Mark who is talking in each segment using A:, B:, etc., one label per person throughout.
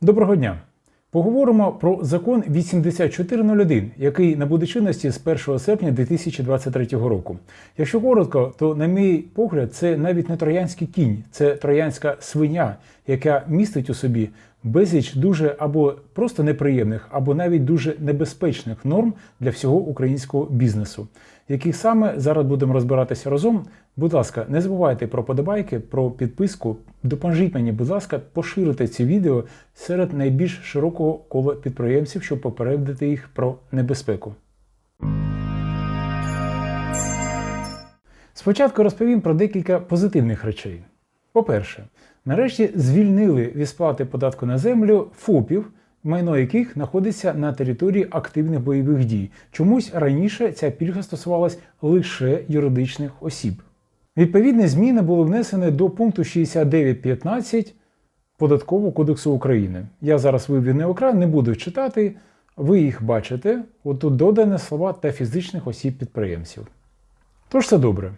A: Доброго дня! Поговоримо про закон 8401, який набуде чинності з 1 серпня 2023 року. Якщо коротко, то, на мій погляд, це навіть не троянський кінь, це троянська свиня, яка містить у собі безліч дуже або просто неприємних, або навіть дуже небезпечних норм для всього українського бізнесу. Яких саме зараз будемо розбиратися разом. Будь ласка, не забувайте про подобайки, про підписку. Допоможіть мені, будь ласка, поширити ці відео серед найбільш широкого кола підприємців, щоб попередити їх про небезпеку. Спочатку розповім про декілька позитивних речей. По-перше, нарешті звільнили від сплати податку на землю ФОПів, майно яких знаходиться на території активних бойових дій. Чомусь раніше ця пільга стосувалась лише юридичних осіб. Відповідні зміни були внесені до пункту 69.15 Податкового кодексу України. Я зараз вивів на екран, не буду читати. Ви їх бачите. От тут додані слова та фізичних осіб підприємців. Тож це добре.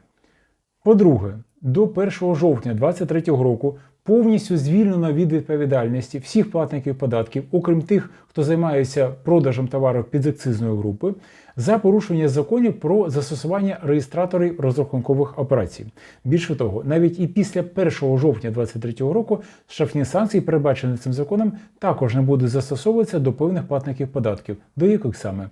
A: По-друге, до 1 жовтня 2023 року повністю звільнено від відповідальності всіх платників податків, окрім тих, хто займається продажем товарів підакцизної групи, за порушення законів про застосування реєстраторів розрахункових операцій. Більше того, навіть і після 1 жовтня 2023 року штрафні санкції, передбачені цим законом, також не будуть застосовуватися до певних платників податків, до яких саме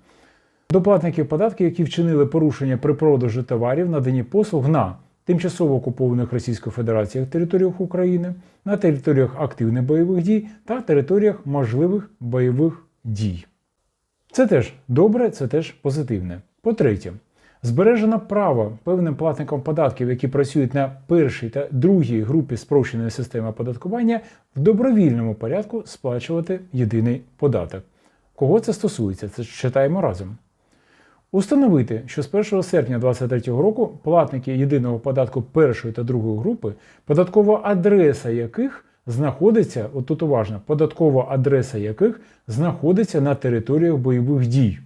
A: до платників податків, які вчинили порушення при продажу товарів, наданні послуг на тимчасово окупованих Російською Федерацією територіях України, на територіях активних бойових дій та територіях можливих бойових дій. Це теж добре, це теж позитивне. По-третє, збережено право певним платникам податків, які працюють на першій та другій групі спрощеної системи оподаткування, в добровільному порядку сплачувати єдиний податок. Кого це стосується? Це читаємо разом. Установити, що з 1 серпня 2023 року платники єдиного податку першої та другої групи, податкова адреса яких знаходиться, от тут уважно, податкова адреса яких знаходиться на територіях бойових дій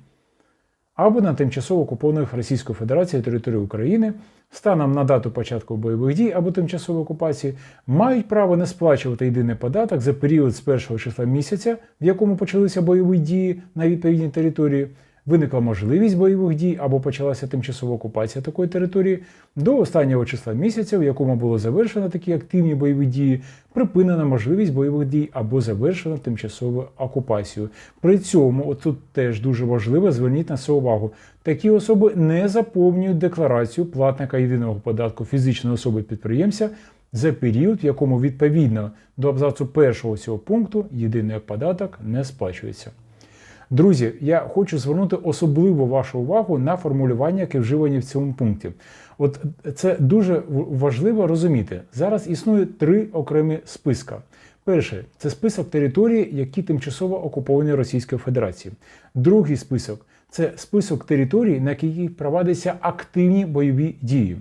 A: або на тимчасово окупованих Російською Федерацією території України станом на дату початку бойових дій або тимчасової окупації, мають право не сплачувати єдиний податок за період з першого числа місяця, в якому почалися бойові дії на відповідній території виникла можливість бойових дій або почалася тимчасова окупація такої території до останнього числа місяця, в якому було завершено такі активні бойові дії, припинена можливість бойових дій або завершено тимчасову окупацію. При цьому, от тут теж дуже важливо, зверніть на це увагу. Такі особи не заповнюють декларацію платника єдиного податку фізичної особи підприємця. За період, в якому відповідно до абзацу першого цього пункту єдиний податок не сплачується. Друзі, я хочу звернути особливо вашу увагу на формулювання, яке вживані в цьому пункті. От це дуже важливо розуміти. Зараз існує три окремі списка. Перше це список територій, які тимчасово окуповані Російською Федерацією. Другий список це список територій, на яких проводяться активні бойові дії.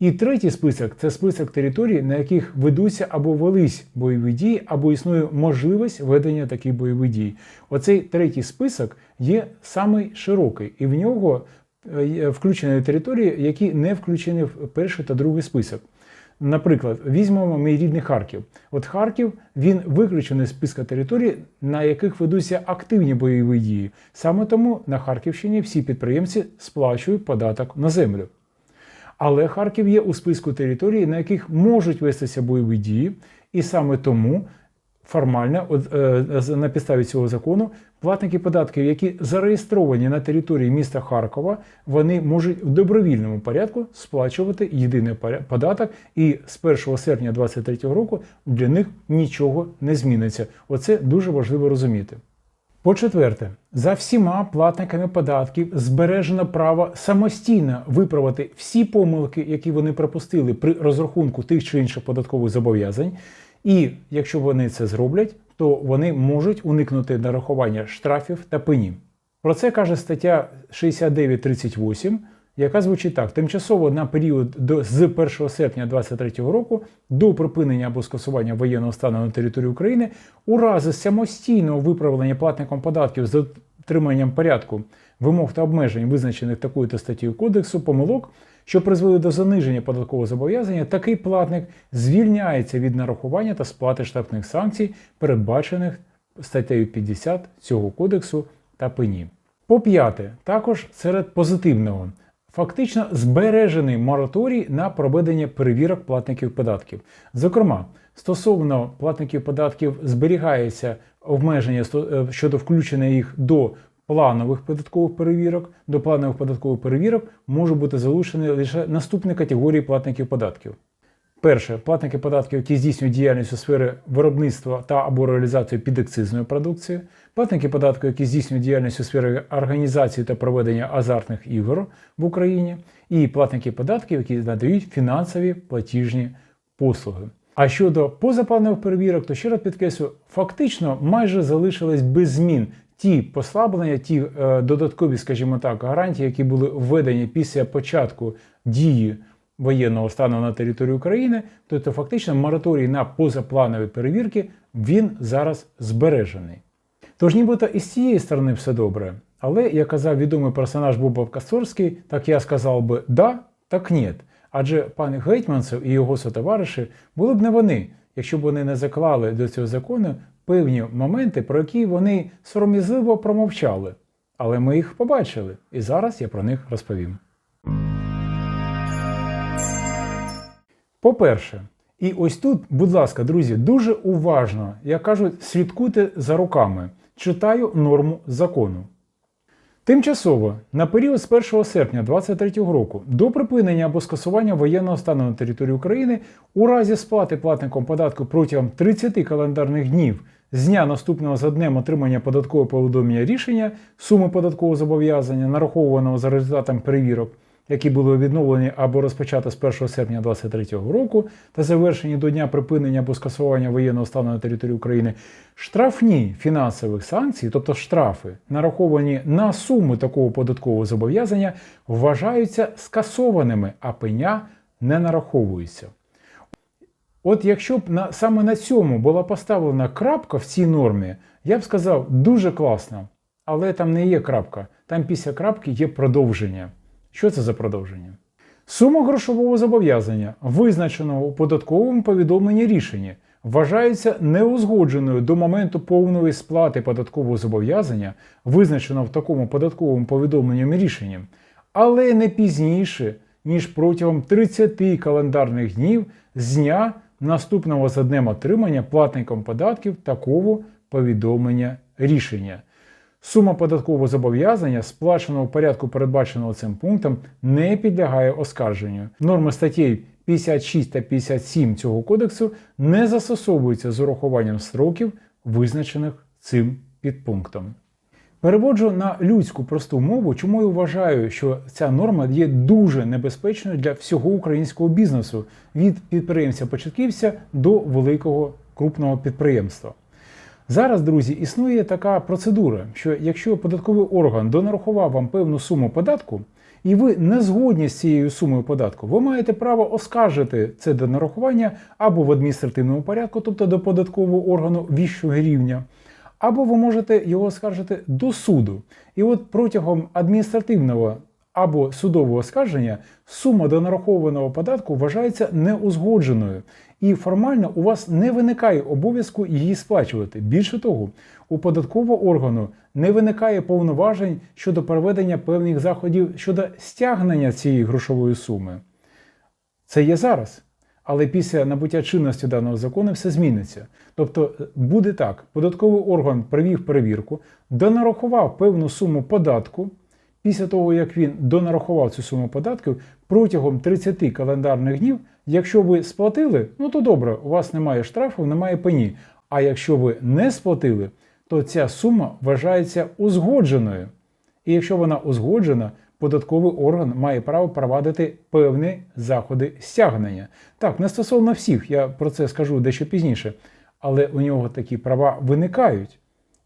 A: І третій список це список територій, на яких ведуться або велись бойові дії, або існує можливість ведення таких бойових дій. Оцей третій список є самий широкий, і в нього включені території, які не включені в перший та другий список. Наприклад, візьмемо мій рідний Харків. От Харків він виключений з списка територій, на яких ведуться активні бойові дії. Саме тому на Харківщині всі підприємці сплачують податок на землю. Але Харків є у списку територій, на яких можуть вестися бойові дії, і саме тому формально, е, на підставі цього закону, платники податків, які зареєстровані на території міста Харкова, вони можуть в добровільному порядку сплачувати єдиний податок, і з 1 серпня 2023 року для них нічого не зміниться. Оце дуже важливо розуміти. По-четверте, за всіма платниками податків збережено право самостійно виправити всі помилки, які вони пропустили при розрахунку тих чи інших податкових зобов'язань. І якщо вони це зроблять, то вони можуть уникнути нарахування штрафів та пені. Про це каже стаття 6938 яка звучить так: тимчасово на період до з 1 серпня 2023 року до припинення або скасування воєнного стану на території України у разі самостійного виправлення платником податків з дотриманням порядку вимог та обмежень, визначених такою то статтєю кодексу, помилок, що призвели до заниження податкового зобов'язання, такий платник звільняється від нарахування та сплати штрафних санкцій, передбачених статтею 50 цього кодексу та пені. По п'яте, також серед позитивного. Фактично збережений мораторій на проведення перевірок платників податків. Зокрема, стосовно платників податків зберігається обмеження е, щодо включення їх до планових податкових перевірок. До планових податкових перевірок можуть бути залучені лише наступні категорії платників податків. Перше, платники податків, які здійснюють діяльність у сфері виробництва та або реалізації підакцизної продукції, платники податків, які здійснюють діяльність у сфері організації та проведення азартних ігор в Україні, і платники податків, які надають фінансові платіжні послуги. А щодо позапланових перевірок, то ще раз підкреслю, фактично майже залишились без змін ті послаблення, ті е, додаткові, скажімо так, гарантії, які були введені після початку дії воєнного стану на території України, тобто фактично мораторій на позапланові перевірки він зараз збережений. Тож нібито і з цієї сторони все добре. Але, як казав відомий персонаж Бобов Касторський, так я сказав би да, так ні. Адже пан Гетьманцев і його сотовариші були б не вони, якщо б вони не заклали до цього закону певні моменти, про які вони сором'язливо промовчали. Але ми їх побачили, і зараз я про них розповім. По-перше, і ось тут, будь ласка, друзі, дуже уважно, як кажуть, слідкуйте за руками. Читаю норму закону. Тимчасово на період з 1 серпня 2023 року до припинення або скасування воєнного стану на території України у разі сплати платником податку протягом 30 календарних днів з дня наступного за днем отримання податкового повідомлення рішення суми податкового зобов'язання, нарахованого за результатом перевірок, які були відновлені або розпочати з 1 серпня 2023 року та завершені до дня припинення або скасування воєнного стану на території України, штрафні фінансових санкцій, тобто штрафи, нараховані на суми такого податкового зобов'язання, вважаються скасованими, а пеня не нараховується. От якщо б на, саме на цьому була поставлена крапка в цій нормі, я б сказав, дуже класно. Але там не є крапка, там після крапки є продовження. Що це за продовження? Сума грошового зобов'язання, визначеного у податковому повідомленні рішення, вважається неузгодженою до моменту повної сплати податкового зобов'язання, визначеного в такому податковому повідомленням рішенням, але не пізніше, ніж протягом 30 календарних днів з дня наступного за днем отримання платником податків такого повідомлення рішення. Сума податкового зобов'язання, сплаченого в порядку, передбаченого цим пунктом, не підлягає оскарженню. Норми статей 56 та 57 цього кодексу не застосовуються з урахуванням строків, визначених цим підпунктом. Переводжу на людську просту мову, чому я вважаю, що ця норма є дуже небезпечною для всього українського бізнесу від підприємця-початківця до великого крупного підприємства. Зараз, друзі, існує така процедура, що якщо податковий орган донарахував вам певну суму податку, і ви не згодні з цією сумою податку, ви маєте право оскаржити це донарахування або в адміністративному порядку, тобто до податкового органу вищого рівня, або ви можете його оскаржити до суду. І от протягом адміністративного або судового оскарження сума донарахованого податку вважається неузгодженою, і формально у вас не виникає обов'язку її сплачувати. Більше того, у податкового органу не виникає повноважень щодо проведення певних заходів щодо стягнення цієї грошової суми. Це є зараз. Але після набуття чинності даного закону все зміниться. Тобто буде так: податковий орган провів перевірку, донарахував певну суму податку. Після того, як він донарахував цю суму податків протягом 30 календарних днів, якщо ви сплатили, ну то добре, у вас немає штрафу, немає пені. А якщо ви не сплатили, то ця сума вважається узгодженою. І якщо вона узгоджена, податковий орган має право провадити певні заходи стягнення. Так, не стосовно всіх, я про це скажу дещо пізніше, але у нього такі права виникають.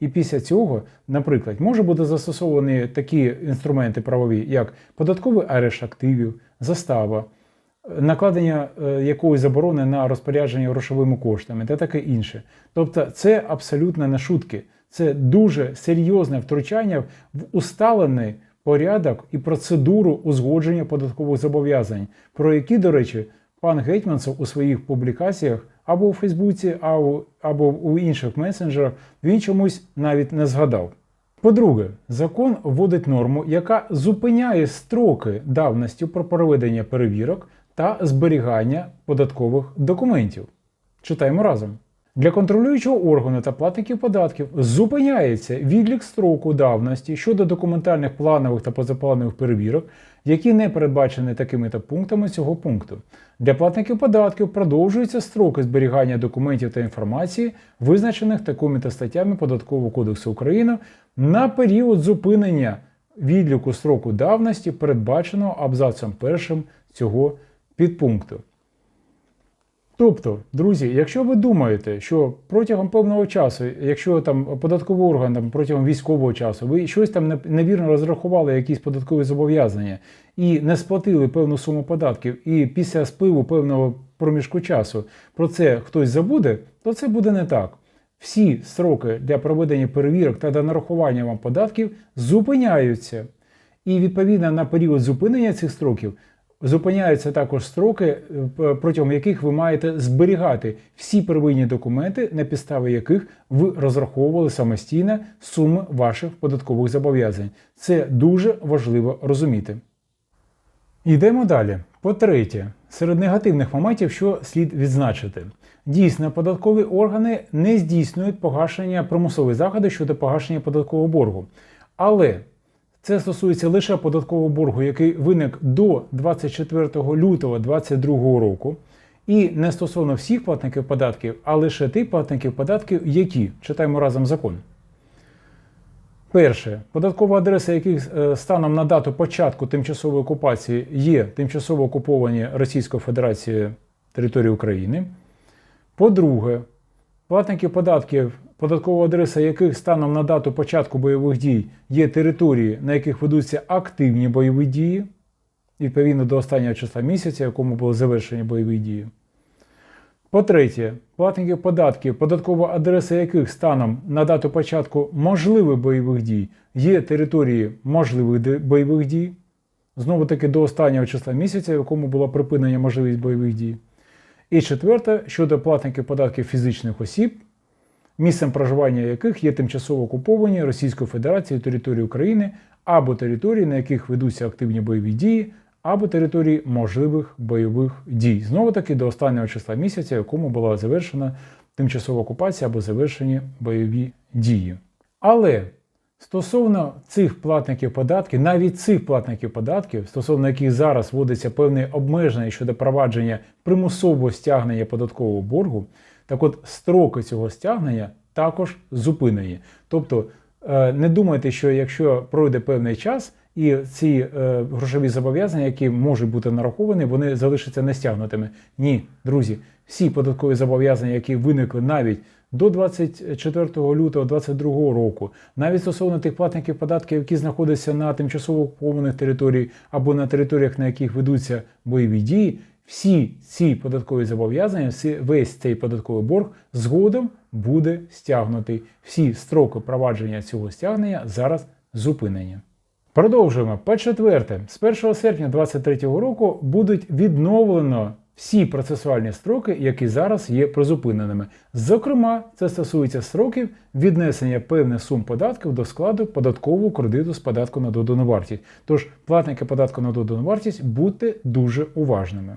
A: І після цього, наприклад, може бути застосовані такі інструменти правові, як податковий арешт активів, застава, накладення е, якоїсь заборони на розпорядження грошовими коштами та таке інше. Тобто, це абсолютно не шутки, це дуже серйозне втручання в усталений порядок і процедуру узгодження податкових зобов'язань, про які, до речі, пан Гетьманцев у своїх публікаціях або у Фейсбуці, або, у інших месенджерах, він чомусь навіть не згадав. По-друге, закон вводить норму, яка зупиняє строки давності про проведення перевірок та зберігання податкових документів. Читаємо разом. Для контролюючого органу та платників податків зупиняється відлік строку давності щодо документальних планових та позапланових перевірок, які не передбачені такими та пунктами цього пункту. Для платників податків продовжуються строки зберігання документів та інформації, визначених такими та статтями Податкового кодексу України на період зупинення відліку строку давності, передбаченого абзацом першим цього підпункту. Тобто, друзі, якщо ви думаєте, що протягом певного часу, якщо там податковий орган там, протягом військового часу, ви щось там невірно розрахували якісь податкові зобов'язання і не сплатили певну суму податків, і після спливу певного проміжку часу про це хтось забуде, то це буде не так. Всі строки для проведення перевірок та для нарахування вам податків зупиняються. І відповідно на період зупинення цих строків зупиняються також строки, е, протягом яких ви маєте зберігати всі первинні документи, на підставі яких ви розраховували самостійно суми ваших податкових зобов'язань. Це дуже важливо розуміти. Йдемо далі. По-третє, серед негативних моментів, що слід відзначити. Дійсно, податкові органи не здійснюють погашення примусових заходи щодо погашення податкового боргу. Але це стосується лише податкового боргу, який виник до 24 лютого 2022 року, і не стосовно всіх платників податків, а лише тих платників податків, які читаємо разом закон. Перше, податкова адреса яких е, станом на дату початку тимчасової окупації є тимчасово окуповані Російською Федерацією території України. По-друге, платники податків, податкова адреса яких станом на дату початку бойових дій є території, на яких ведуться активні бойові дії, відповідно до останнього числа місяця, якому були завершені бойові дії. По-третє, платників податків, податкова адреса яких станом на дату початку можливих бойових дій є території можливих бойових дій, знову таки до останнього числа місяця, в якому була припинення можливість бойових дій. І четверте, щодо платників податків фізичних осіб, місцем проживання яких є тимчасово окуповані Російською Федерацією території України або території, на яких ведуться активні бойові дії, або території можливих бойових дій. Знову таки до останнього числа місяця, якому була завершена тимчасова окупація або завершені бойові дії. Але стосовно цих платників податків, навіть цих платників податків, стосовно яких зараз вводиться певне обмеження щодо провадження примусового стягнення податкового боргу, так от строки цього стягнення також зупинені. Тобто е, не думайте, що якщо пройде певний час і ці е, грошові зобов'язання, які можуть бути нараховані, вони залишаться не стягнутими. Ні, друзі, всі податкові зобов'язання, які виникли навіть до 24 лютого 2022 року, навіть стосовно тих платників податків, які знаходяться на тимчасово окупованих територіях або на територіях, на яких ведуться бойові дії, всі ці податкові зобов'язання, всі, весь цей податковий борг згодом буде стягнутий. Всі строки провадження цього стягнення зараз зупинені. Продовжуємо. По-четверте, з 1 серпня 2023 року будуть відновлено всі процесуальні строки, які зараз є призупиненими. Зокрема, це стосується строків віднесення певних сум податків до складу податкового кредиту з податку на додану вартість. Тож, платники податку на додану вартість, будьте дуже уважними.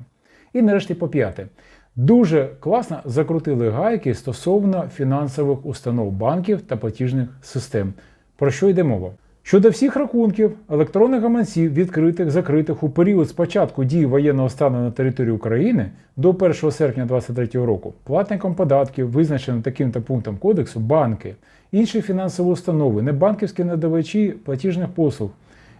A: І нарешті по п'яте. Дуже класно закрутили гайки стосовно фінансових установ банків та платіжних систем. Про що йде мова? Щодо всіх рахунків, електронних гаманців, відкритих, закритих у період з початку дії воєнного стану на території України до 1 серпня 2023 року, платником податків, визначеним таким та пунктом кодексу, банки, інші фінансові установи, небанківські надавачі платіжних послуг,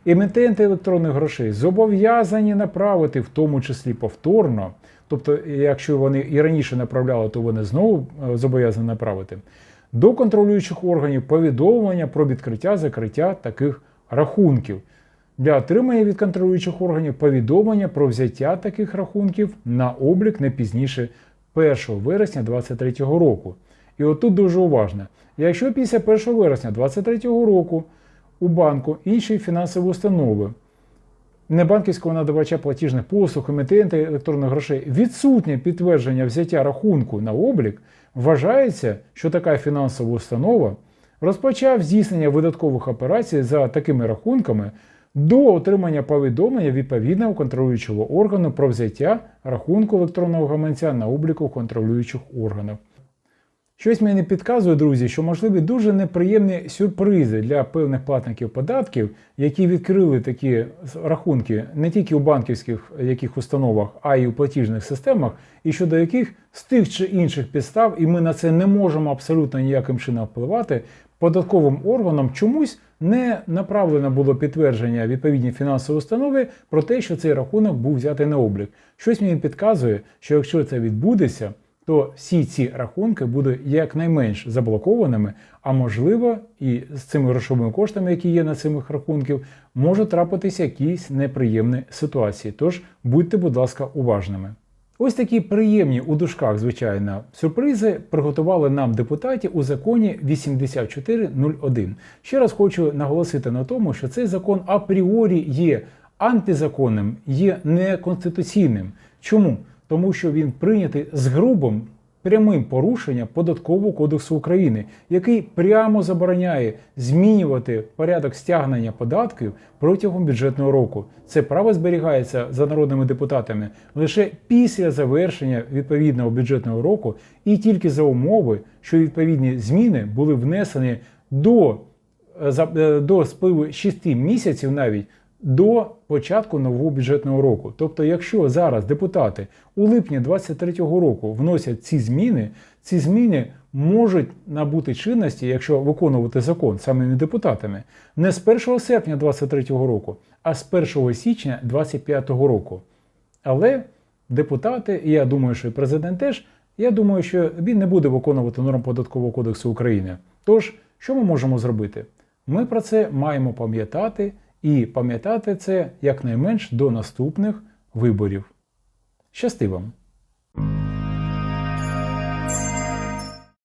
A: емітенти електронних грошей зобов'язані направити, в тому числі повторно, тобто, якщо вони і раніше направляли, то вони знову е, зобов'язані направити, до контролюючих органів повідомлення про відкриття закриття таких рахунків. Для отримання від контролюючих органів повідомлення про взяття таких рахунків на облік не пізніше 1 вересня 2023 року. І отут дуже уважно. Якщо після 1 вересня 2023 року у банку інші фінансові установи небанківського надавача платіжних послуг, емітента електронних грошей відсутнє підтвердження взяття рахунку на облік, вважається, що така фінансова установа розпочав здійснення видаткових операцій за такими рахунками до отримання повідомлення відповідного контролюючого органу про взяття рахунку електронного гаманця на обліку контролюючих органів. Щось мені підказує, друзі, що можливі дуже неприємні сюрпризи для певних платників податків, які відкрили такі рахунки не тільки у банківських яких установах, а й у платіжних системах, і щодо яких з тих чи інших підстав, і ми на це не можемо абсолютно ніяким чином впливати, податковим органам чомусь не направлено було підтвердження відповідній фінансовій установи про те, що цей рахунок був взятий на облік. Щось мені підказує, що якщо це відбудеться, то всі ці рахунки будуть якнайменш заблокованими, а можливо, і з цими грошовими коштами, які є на цих рахунків, можуть трапитися якісь неприємні ситуації. Тож будьте, будь ласка, уважними. Ось такі приємні у дужках, звичайно, сюрпризи приготували нам депутати у законі 8401. Ще раз хочу наголосити на тому, що цей закон апріорі є антизаконним, є неконституційним. Чому? Тому що він прийнятий з грубим прямим порушенням податкового кодексу України, який прямо забороняє змінювати порядок стягнення податків протягом бюджетного року. Це право зберігається за народними депутатами лише після завершення відповідного бюджетного року, і тільки за умови, що відповідні зміни були внесені до, е, е, до спливу 6 місяців навіть до початку нового бюджетного року. Тобто, якщо зараз депутати у липні 2023 року вносять ці зміни, ці зміни можуть набути чинності, якщо виконувати закон самими депутатами, не з 1 серпня 2023 року, а з 1 січня 2025 року. Але депутати, і я думаю, що і президент теж, я думаю, що він не буде виконувати норм податкового кодексу України. Тож, що ми можемо зробити? Ми про це маємо пам'ятати і пам'ятати це якнайменш до наступних виборів. Щасти вам!